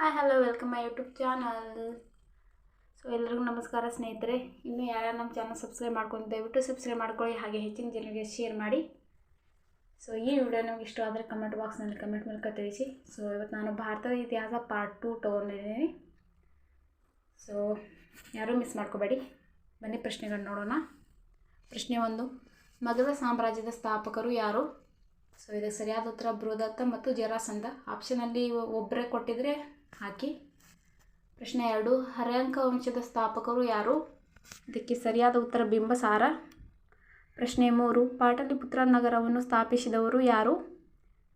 Hi hello welcome my YouTube channel so ಎಲ್ರಿಗೂ ನಮಸ್ಕಾರ ಸ್ನೇಹಿತರೆ. ಇನ್ನೂ ಯಾರ್ಯಾರು ನಮ್ಮ ಚಾನಲ್ ಸಬ್ಸ್ಕ್ರೈಬ್ ಮಾಡ್ಕೊಂಡು ದಯವಿಟ್ಟು ಸಬ್ಸ್ಕ್ರೈಬ್ ಮಾಡ್ಕೊಳ್ಳಿ, ಹಾಗೆ ಹೆಚ್ಚಿನ ಜನರಿಗೆ ಶೇರ್ ಮಾಡಿ. ಸೊ ಈ ವಿಡಿಯೋ ನಮ್ಗೆ ಇಷ್ಟ ಆದರೆ ಕಮೆಂಟ್ ಬಾಕ್ಸ್ನಲ್ಲಿ ಕಮೆಂಟ್ ಮೂಲಕ ತಿಳಿಸಿ. ಸೊ ಇವತ್ತು ನಾನು ಭಾರತದ ಇತಿಹಾಸ ಪಾರ್ಟ್ ಟು ತೊಗೊಂಡಿದ್ದೀನಿ. ಸೊ ಯಾರೂ ಮಿಸ್ ಮಾಡ್ಕೋಬೇಡಿ. ಬನ್ನಿ ಪ್ರಶ್ನೆಗಳನ್ನ ನೋಡೋಣ. ಪ್ರಶ್ನೆ ಒಂದು ಮಗಧ ಸಾಮ್ರಾಜ್ಯದ ಸ್ಥಾಪಕರು ಯಾರು? ಸೊ ಇದಕ್ಕೆ ಸರಿಯಾದ ಉತ್ತರ ಬೃಹದತ್ತ ಮತ್ತು ಜರಾಸಂಧ. ಆಪ್ಷನಲ್ಲಿ ಒಬ್ಬರೇ ಕೊಟ್ಟಿದ್ರೆ ಹಾಕಿ. ಪ್ರಶ್ನೆ ಎರಡು, ಹರ್ಯಾಂಕ ವಂಶದ ಸ್ಥಾಪಕರು ಯಾರು? ಇದಕ್ಕೆ ಸರಿಯಾದ ಉತ್ತರ ಬಿಂಬಸಾರ. ಪ್ರಶ್ನೆ ಮೂರು, ಪಾಟಲಿಪುತ್ರ ನಗರವನ್ನು ಸ್ಥಾಪಿಸಿದವರು ಯಾರು?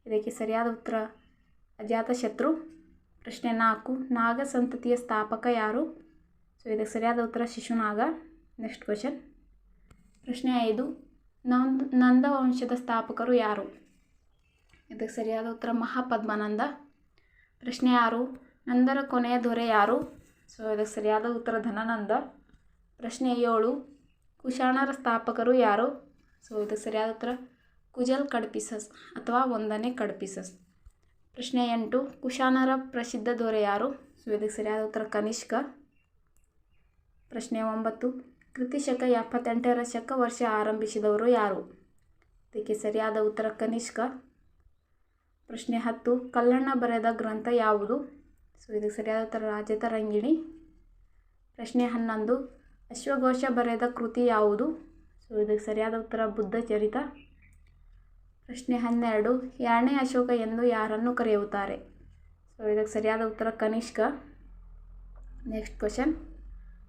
ಇದಕ್ಕೆ ಸರಿಯಾದ ಉತ್ತರ, ಅಜಾತಶತ್ರು. ಪ್ರಶ್ನೆ ನಾಲ್ಕು, ನಾಗ ಸಂತತಿಯ ಸ್ಥಾಪಕ ಯಾರು? ಸೊ ಇದಕ್ಕೆ ಸರಿಯಾದ ಉತ್ತರ ಶಿಶುನಾಗ. ನೆಕ್ಸ್ಟ್ ಕ್ವಶನ್ ಪ್ರಶ್ನೆ ಐದು, ನಂದ್, ನಂದ ವಂಶದ ಸ್ಥಾಪಕರು ಯಾರು? ಇದಕ್ಕೆ ಸರಿಯಾದ ಉತ್ತರ ಮಹಾಪದ್ಮಾನಂದ. ಪ್ರಶ್ನೆ ಆರು ನಂದರ ಕೊನೆಯ ದೊರೆ ಯಾರು? ಸೊ, ಇದಕ್ಕೆ ಸರಿಯಾದ ಉತ್ತರ ಧನಾನಂದ. ಪ್ರಶ್ನೆ ಏಳು, ಕುಶಾಣರ ಸ್ಥಾಪಕರು ಯಾರು? ಸೊ, ಇದಕ್ಕೆ ಸರಿಯಾದ ಉತ್ತರ ಕುಜಲ್ ಕಡ್ಪಿಸಸ್ ಅಥವಾ ಒಂದನೇ ಕಡ್ಪಿಸಸ್. ಪ್ರಶ್ನೆ ಎಂಟು, ಕುಶಾಣರ ಪ್ರಸಿದ್ಧ ದೊರೆ ಯಾರು? ಸೊ, ಇದಕ್ಕೆ ಸರಿಯಾದ ಉತ್ತರ ಕನಿಷ್ಕ. ಪ್ರಶ್ನೆ ಒಂಬತ್ತು ಕೃತಿಶಕ ಎಪ್ಪತ್ತೆಂಟರ ಶಕ ವರ್ಷ ಆರಂಭಿಸಿದವರು ಯಾರು? ಇದಕ್ಕೆ ಸರಿಯಾದ ಉತ್ತರ ಕನಿಷ್ಕ. ಪ್ರಶ್ನೆ ಹತ್ತು, ಕಲ್ಲಣ್ಣ ಬರೆದ ಗ್ರಂಥ ಯಾವುದು? ಸೊ, ಇದಕ್ಕೆ ಸರಿಯಾದ ಉತ್ತರ ರಾಜತರಂಗಿಣಿ ಪ್ರಶ್ನೆ ಹನ್ನೊಂದು. ಅಶ್ವಘೋಷ ಬರೆದ ಕೃತಿ ಯಾವುದು? ಸೊ, ಇದಕ್ಕೆ ಸರಿಯಾದ ಉತ್ತರ ಬುದ್ಧ ಚರಿತ. ಪ್ರಶ್ನೆ ಹನ್ನೆರಡು. ಎರಡನೇ ಅಶೋಕ ಎಂದು ಯಾರನ್ನು ಕರೆಯುತ್ತಾರೆ? ಸೊ, ಇದಕ್ಕೆ ಸರಿಯಾದ ಉತ್ತರ ಕನಿಷ್ಕ. Next question.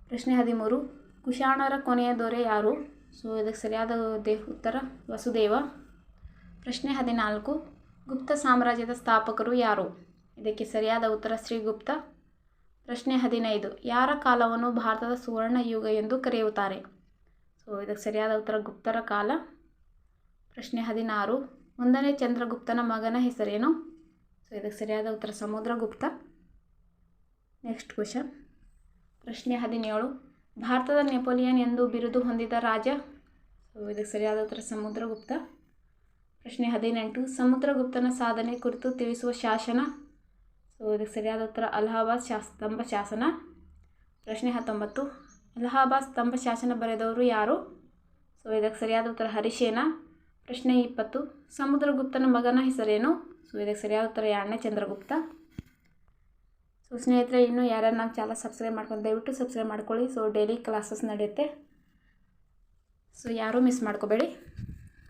ಪ್ರಶ್ನೆ ಹದಿಮೂರು. ಕುಶಾಣರ ಕೊನೆಯ ದೊರೆ ಯಾರು? ಸೊ, ಇದಕ್ಕೆ ಸರಿಯಾದ ದೇ, ಉತ್ತರ ವಸುದೇವ. ಪ್ರಶ್ನೆ ಹದಿನಾಲ್ಕು. ಗುಪ್ತ ಸಾಮ್ರಾಜ್ಯದ ಸ್ಥಾಪಕರು ಯಾರು? ಇದಕ್ಕೆ ಸರಿಯಾದ ಉತ್ತರ ಶ್ರೀಗುಪ್ತ. ಪ್ರಶ್ನೆ ಹದಿನೈದು. ಯಾರ ಕಾಲವನ್ನು ಭಾರತದ ಸುವರ್ಣ ಯುಗ ಎಂದು ಕರೆಯುತ್ತಾರೆ? ಸೊ ಇದಕ್ಕೆ ಸರಿಯಾದ ಉತ್ತರ ಗುಪ್ತರ ಕಾಲ. ಪ್ರಶ್ನೆ ಹದಿನಾರು. ಒಂದನೇ ಚಂದ್ರಗುಪ್ತನ ಮಗನ ಹೆಸರೇನು? ಸೊ ಇದಕ್ಕೆ ಸರಿಯಾದ ಉತ್ತರ ಸಮುದ್ರಗುಪ್ತ. ನೆಕ್ಸ್ಟ್ ಕ್ವಶನ್ ಪ್ರಶ್ನೆ ಹದಿನೇಳು. ಭಾರತದ ನೆಪೋಲಿಯನ್ ಎಂದು ಬಿರುದು ಹೊಂದಿದ ರಾಜ? ಸೊ ಇದಕ್ಕೆ ಸರಿಯಾದ ಉತ್ತರ ಸಮುದ್ರಗುಪ್ತ. ಪ್ರಶ್ನೆ ಹದಿನೆಂಟು. ಸಮುದ್ರಗುಪ್ತನ ಸಾಧನೆ ಕುರಿತು ತಿಳಿಸುವ ಶಾಸನ? ಸೊ ಇದಕ್ಕೆ ಸರಿಯಾದ ಉತ್ತರ ಅಲಹಾಬಾದ್ ಶಾಸ್ ಸ್ತಂಭ ಶಾಸನ. ಪ್ರಶ್ನೆ ಹತ್ತೊಂಬತ್ತು. ಅಲಹಾಬಾದ್ ಸ್ತಂಭ ಶಾಸನ ಬರೆದವರು ಯಾರು? ಸೊ, ಇದಕ್ಕೆ ಸರಿಯಾದ ಉತ್ತರ ಹರಿಶೇನ. ಪ್ರಶ್ನೆ ಇಪ್ಪತ್ತು. ಸಮುದ್ರಗುಪ್ತನ ಮಗನ ಹೆಸರೇನು? ಸೊ, ಇದಕ್ಕೆ ಸರಿಯಾದ ಉತ್ತರ ಎರಡನೇ ಚಂದ್ರಗುಪ್ತ. ಸೊ, ಸ್ನೇಹಿತರೆ, ಇನ್ನೂ ಯಾರ್ಯಾರು ನಮ್ಮ ಚಾನಲ್ ಸಬ್ಸ್ಕ್ರೈಬ್ ಮಾಡ್ಕೊಂಡು ದಯವಿಟ್ಟು ಸಬ್ಸ್ಕ್ರೈಬ್ ಮಾಡ್ಕೊಳ್ಳಿ. ಸೊ ಡೈಲಿ ಕ್ಲಾಸಸ್ ನಡೆಯುತ್ತೆ. ಸೊ, ಯಾರೂ ಮಿಸ್ ಮಾಡ್ಕೋಬೇಡಿ.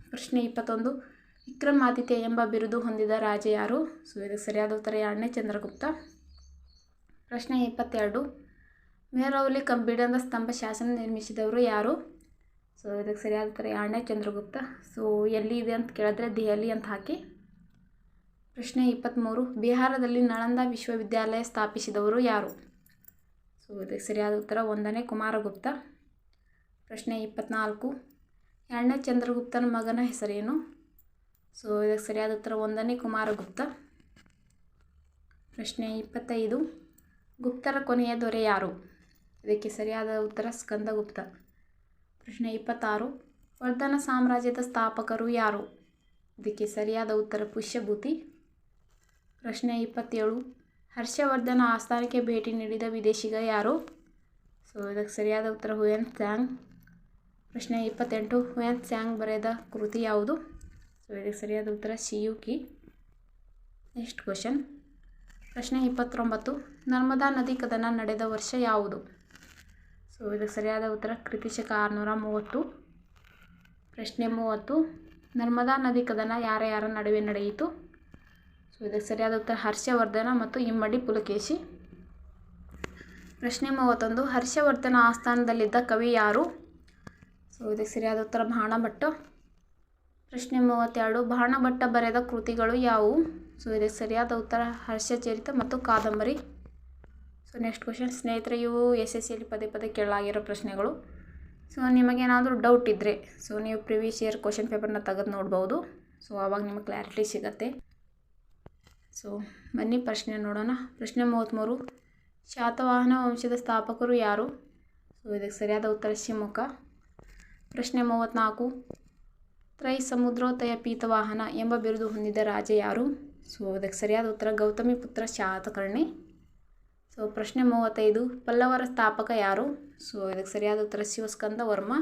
ಪ್ರಶ್ನೆ ಇಪ್ಪತ್ತೊಂದು. ವಿಕ್ರಮಾದಿತ್ಯ ಎಂಬ ಬಿರುದು ಹೊಂದಿದ ರಾಜ ಯಾರು? ಸೊ ಇದಕ್ಕೆ ಸರಿಯಾದ ಉತ್ತರ ಎರಡನೇ ಚಂದ್ರಗುಪ್ತ. ಪ್ರಶ್ನೆ ಇಪ್ಪತ್ತೆರಡು. ಮೇರೌಲಿ ಕಂಬಿಡದ ಸ್ತಂಭ ಶಾಸನ ನಿರ್ಮಿಸಿದವರು ಯಾರು? ಸೊ ಇದಕ್ಕೆ ಸರಿಯಾದ ಉತ್ತರ ಎರಡನೇ ಚಂದ್ರಗುಪ್ತ. ಸೊ, ಎಲ್ಲಿ ಇದೆ ಅಂತ ಕೇಳಿದ್ರೆ ದೆಹಲಿ ಅಂತ ಹಾಕಿ. ಪ್ರಶ್ನೆ ಇಪ್ಪತ್ತ್ಮೂರು ಬಿಹಾರದಲ್ಲಿ ನಳಂದ ವಿಶ್ವವಿದ್ಯಾಲಯ ಸ್ಥಾಪಿಸಿದವರು ಯಾರು? ಸೊ ಇದಕ್ಕೆ ಸರಿಯಾದ ಉತ್ತರ ಒಂದನೇ ಕುಮಾರಗುಪ್ತ. ಪ್ರಶ್ನೆ ಇಪ್ಪತ್ತ್ನಾಲ್ಕು ಎರಡನೇ ಚಂದ್ರಗುಪ್ತನ ಮಗನ ಹೆಸರೇನು? ಸೊ, ಇದಕ್ಕೆ ಸರಿಯಾದ ಉತ್ತರ ಒಂದನೇ ಕುಮಾರಗುಪ್ತ ಪ್ರಶ್ನೆ ಇಪ್ಪತ್ತೈದು. ಗುಪ್ತರ ಕೊನೆಯ ದೊರೆ ಯಾರು? ಇದಕ್ಕೆ ಸರಿಯಾದ ಉತ್ತರ ಸ್ಕಂದಗುಪ್ತ. ಪ್ರಶ್ನೆ ಇಪ್ಪತ್ತಾರು. ವರ್ಧನ ಸಾಮ್ರಾಜ್ಯದ ಸ್ಥಾಪಕರು ಯಾರು? ಇದಕ್ಕೆ ಸರಿಯಾದ ಉತ್ತರ ಪುಷ್ಯಭೂತಿ. ಪ್ರಶ್ನೆ ಇಪ್ಪತ್ತೇಳು. ಹರ್ಷವರ್ಧನ ಆಸ್ಥಾನಕ್ಕೆ ಭೇಟಿ ನೀಡಿದ ವಿದೇಶಿಗ ಯಾರು? ಸೊ, ಇದಕ್ಕೆ ಸರಿಯಾದ ಉತ್ತರ ಹುಯನ್ ಸ್ಯಾಂಗ್ ಪ್ರಶ್ನೆ ಇಪ್ಪತ್ತೆಂಟು. ಹುಯನ್ ಸ್ಯಾಂಗ್ ಬರೆದ ಕೃತಿ ಯಾವುದು? ಸೊ ಇದಕ್ಕೆ ಸರಿಯಾದ ಉತ್ತರ ಸಿ, ಯು, ಕಿ. ನೆಕ್ಸ್ಟ್ ಕ್ವಶನ್ ಪ್ರಶ್ನೆ ಇಪ್ಪತ್ತೊಂಬತ್ತು. ನರ್ಮದಾ ನದಿ ಕದನ ನಡೆದ ವರ್ಷ ಯಾವುದು? ಸೊ ಇದಕ್ಕೆ ಸರಿಯಾದ ಉತ್ತರ ಕೃತಿಶಕ ಆರುನೂರ ಮೂವತ್ತು. ಪ್ರಶ್ನೆ ಮೂವತ್ತು. ನರ್ಮದಾ ನದಿ ಕದನ ಯಾರ ಯಾರ ನಡುವೆ ನಡೆಯಿತು? ಸೊ ಇದಕ್ಕೆ ಸರಿಯಾದ ಉತ್ತರ ಹರ್ಷವರ್ಧನ ಮತ್ತು ಇಮ್ಮಡಿ ಪುಲಕೇಶಿ. ಪ್ರಶ್ನೆ ಮೂವತ್ತೊಂದು. ಹರ್ಷವರ್ಧನ ಆಸ್ಥಾನದಲ್ಲಿದ್ದ ಕವಿ ಯಾರು? ಸೊ ಇದಕ್ಕೆ ಸರಿಯಾದ ಉತ್ತರ ಬಾಣಭಟ್ಟ ಪ್ರಶ್ನೆ ಮೂವತ್ತೆರಡು ಬಾಣಭಟ್ಟ ಬರೆದ ಕೃತಿಗಳು ಯಾವುವು? ಸೊ ಇದಕ್ಕೆ ಸರಿಯಾದ ಉತ್ತರ. ಹರ್ಷಚರಿತ ಮತ್ತು ಕಾದಂಬರಿ. ಸೊ ನೆಕ್ಸ್ಟ್ ಕ್ವಶನ್ ಸ್ನೇಹಿತರೆ, ಇವು ಎಸ್ ಎಸ್ ಸಿಯಲ್ಲಿ ಪದೇ ಪದೇ ಕೇಳಲಾಗಿರೋ ಪ್ರಶ್ನೆಗಳು. ಸೊ ನಿಮಗೇನಾದರೂ ಡೌಟ್ ಇದ್ದರೆ ಸೊ ನೀವು ಪ್ರಿವಿಯಸ್ ಇಯರ್ ಕ್ವಶನ್ ಪೇಪರ್ನ ತೆಗೆದು ನೋಡ್ಬೋದು. ಸೊ ಆವಾಗ ನಿಮಗೆ ಕ್ಲಾರಿಟಿ ಸಿಗತ್ತೆ. ಸೊ ಬನ್ನಿ ಪ್ರಶ್ನೆ ನೋಡೋಣ. ಪ್ರಶ್ನೆ ಮೂವತ್ತ್ಮೂರು ಶಾತವಾಹನ ವಂಶದ ಸ್ಥಾಪಕರು ಯಾರು? ಸೊ ಇದಕ್ಕೆ ಸರಿಯಾದ ಉತ್ತರ ಶಿವಮೊಗ್ಗ. ಪ್ರಶ್ನೆ ಮೂವತ್ತ್ನಾಲ್ಕು ತ್ರೈ ಸಮುದ್ರೋತಯ ಪೀತವಾಹನ ಎಂಬ ಬಿರುದು ಹೊಂದಿದ ರಾಜ ಯಾರು? ಸೊ ಇದಕ್ಕೆ ಸರಿಯಾದ ಉತ್ತರ ಗೌತಮಿ ಪುತ್ರ ಶಾತಕರ್ಣಿ. ಸೊ, ಪ್ರಶ್ನೆ ಮೂವತ್ತೈದು, ಪಲ್ಲವರ ಸ್ಥಾಪಕ ಯಾರು? ಸೊ, ಇದಕ್ಕೆ ಸರಿಯಾದ ಉತ್ತರ ಶಿವಸ್ಕಂದ ವರ್ಮ.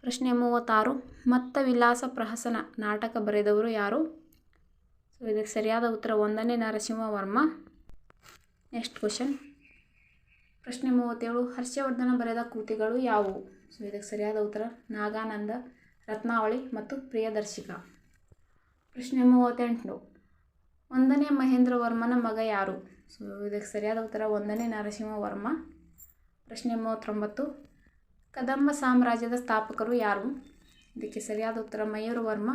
ಪ್ರಶ್ನೆ ಮೂವತ್ತಾರು ಮತ್ತ ವಿಲಾಸ ಪ್ರಹಸನ ನಾಟಕ ಬರೆದವರು ಯಾರು? ಸೊ, ಇದಕ್ಕೆ ಸರಿಯಾದ ಉತ್ತರ ಒಂದನೇ ನರಸಿಂಹ ವರ್ಮ. Next question. ಪ್ರಶ್ನೆ ಮೂವತ್ತೇಳು, ಹರ್ಷವರ್ಧನ ಬರೆದ ಕೃತಿಗಳು ಯಾವುವು? ಸೊ, ಇದಕ್ಕೆ ಸರಿಯಾದ ಉತ್ತರ ನಾಗಾನಂದ ರತ್ನಾವಳಿ ಮತ್ತು ಪ್ರಿಯದರ್ಶಿಕ ಪ್ರಶ್ನೆ ಮೂವತ್ತೆಂಟು. ಒಂದನೇ ಮಹೇಂದ್ರ ವರ್ಮನ ಮಗ ಯಾರು? ಸೊ, ಇದಕ್ಕೆ ಸರಿಯಾದ ಉತ್ತರ ಒಂದನೇ ನರಸಿಂಹ ವರ್ಮ ಪ್ರಶ್ನೆ ಮೂವತ್ತೊಂಬತ್ತು. ಕದಂಬ ಸಾಮ್ರಾಜ್ಯದ ಸ್ಥಾಪಕರು ಯಾರು? ಇದಕ್ಕೆ ಸರಿಯಾದ ಉತ್ತರ ಮಯೂರ ವರ್ಮ.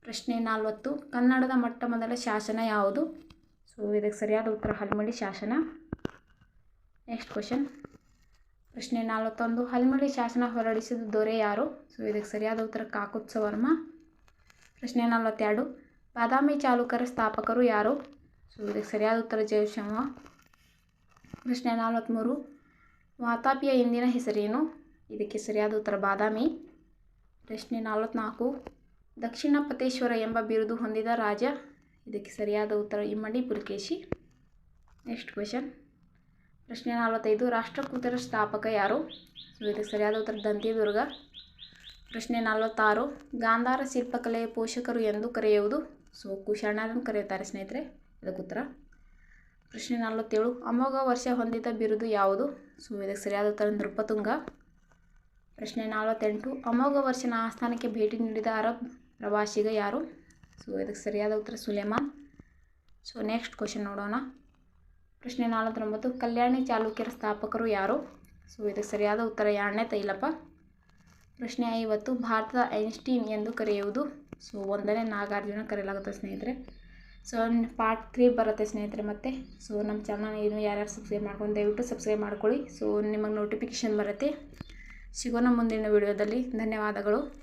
ಪ್ರಶ್ನೆ ನಲವತ್ತು. ಕನ್ನಡದ ಮೊಟ್ಟ ಮೊದಲ ಶಾಸನ ಯಾವುದು? ಸೊ, ಇದಕ್ಕೆ ಸರಿಯಾದ ಉತ್ತರ ಹಲ್ಮಿಡಿ ಶಾಸನ. ನೆಕ್ಸ್ಟ್ ಕ್ವಶನ್ ಪ್ರಶ್ನೆ ನಲವತ್ತೊಂದು. ಹಲ್ಮಿಡಿ ಶಾಸನ ಹೊರಡಿಸಿದ ದೊರೆ ಯಾರು? ಸೊ, ಇದಕ್ಕೆ ಸರಿಯಾದ ಉತ್ತರ ಕಾಕುತ್ಸ ವರ್ಮ. ಪ್ರಶ್ನೆ ನಲವತ್ತೆರಡು. ಬಾದಾಮಿ ಚಾಲುಕ್ಯರ ಸ್ಥಾಪಕರು ಯಾರು? ಸೊ, ಇದಕ್ಕೆ ಸರಿಯಾದ ಉತ್ತರ ಜಯಶಮ್ಮ ಪ್ರಶ್ನೆ ನಲವತ್ತ್ಮೂರು ವಾತಾಪಿಯ ಇಂದಿನ ಹೆಸರೇನು? ಇದಕ್ಕೆ ಸರಿಯಾದ ಉತ್ತರ ಬಾದಾಮಿ. ಪ್ರಶ್ನೆ ನಲವತ್ತ್ನಾಲ್ಕು ದಕ್ಷಿಣ ಪತೇಶ್ವರ ಎಂಬ ಬಿರುದು ಹೊಂದಿದ ರಾಜ. ಇದಕ್ಕೆ ಸರಿಯಾದ ಉತ್ತರ ಇಮ್ಮಡಿ ಪುಲಕೇಶಿ. Next question. ಪ್ರಶ್ನೆ ನಲವತ್ತೈದು, ರಾಷ್ಟ್ರಕೂಟರ ಸ್ಥಾಪಕ ಯಾರು? ಸೊ ಇದಕ್ಕೆ ಸರಿಯಾದ ಉತ್ತರ ದಂತಿದುರ್ಗ. ಪ್ರಶ್ನೆ ನಲವತ್ತಾರು, ಗಾಂಧಾರ ಶಿಲ್ಪಕಲೆಯ ಪೋಷಕರು ಎಂದು ಕರೆಯುವುದು ಸೊ ಕುಶಾಣರನ್ನು ಕರೆಯುತ್ತಾರೆ ಸ್ನೇಹಿತರೆ, ಇದಕ್ಕೆ ಉತ್ತರ. ಪ್ರಶ್ನೆ ನಲವತ್ತೇಳು, ಅಮೋಘ ವರ್ಷ ಹೊಂದಿದ ಬಿರುದು ಯಾವುದು? ಸೊ ಇದಕ್ಕೆ ಸರಿಯಾದ ಉತ್ತರ ನೃಪತುಂಗ. ಪ್ರಶ್ನೆ ನಲವತ್ತೆಂಟು, ಅಮೋಘ ವರ್ಷನ ಆಸ್ಥಾನಕ್ಕೆ ಭೇಟಿ ನೀಡಿದ ಅರಬ್ ಪ್ರವಾಸಿಗ ಯಾರು? ಸೊ ಇದಕ್ಕೆ ಸರಿಯಾದ ಉತ್ತರ ಸುಲೇಮಾನ್. ಸೊ ನೆಕ್ಸ್ಟ್ ಕ್ವಶನ್ ನೋಡೋಣ. ಪ್ರಶ್ನೆ ನಲವತ್ತೊಂಬತ್ತು ಕಲ್ಯಾಣಿ ಚಾಲುಕ್ಯರ ಸ್ಥಾಪಕರು ಯಾರು? ಸೊ, ಇದಕ್ಕೆ ಸರಿಯಾದ ಉತ್ತರ ಯಾಣೆ ತೈಲಪ್ಪ? ಪ್ರಶ್ನೆ ಐವತ್ತು, ಭಾರತದ ಐನ್ಸ್ಟೀನ್ ಎಂದು ಕರೆಯುವುದು. ಸೊ, ಒಂದನೇ ನಾಗಾರ್ಜುನ ಕರೆಯಲಾಗುತ್ತೆ ಸ್ನೇಹಿತರೆ. ಸೊ ಪಾರ್ಟ್ ತ್ರೀ ಬರುತ್ತೆ ಸ್ನೇಹಿತರೆ ಮತ್ತೆ. ಸೊ, ನಮ್ಮ ಚಾನಲ್ ಏನು ಯಾರ್ಯಾರು ಸಬ್ಸ್ಕ್ರೈಬ್ ಮಾಡ್ಕೊಂಡು ದಯವಿಟ್ಟು ಸಬ್ಸ್ಕ್ರೈಬ್ ಮಾಡ್ಕೊಳ್ಳಿ. ಸೊ, ನಿಮಗೆ ನೋಟಿಫಿಕೇಷನ್ ಬರುತ್ತೆ. ಸಿಗೋಣ ಮುಂದಿನ ವಿಡಿಯೋದಲ್ಲಿ ಧನ್ಯವಾದಗಳು.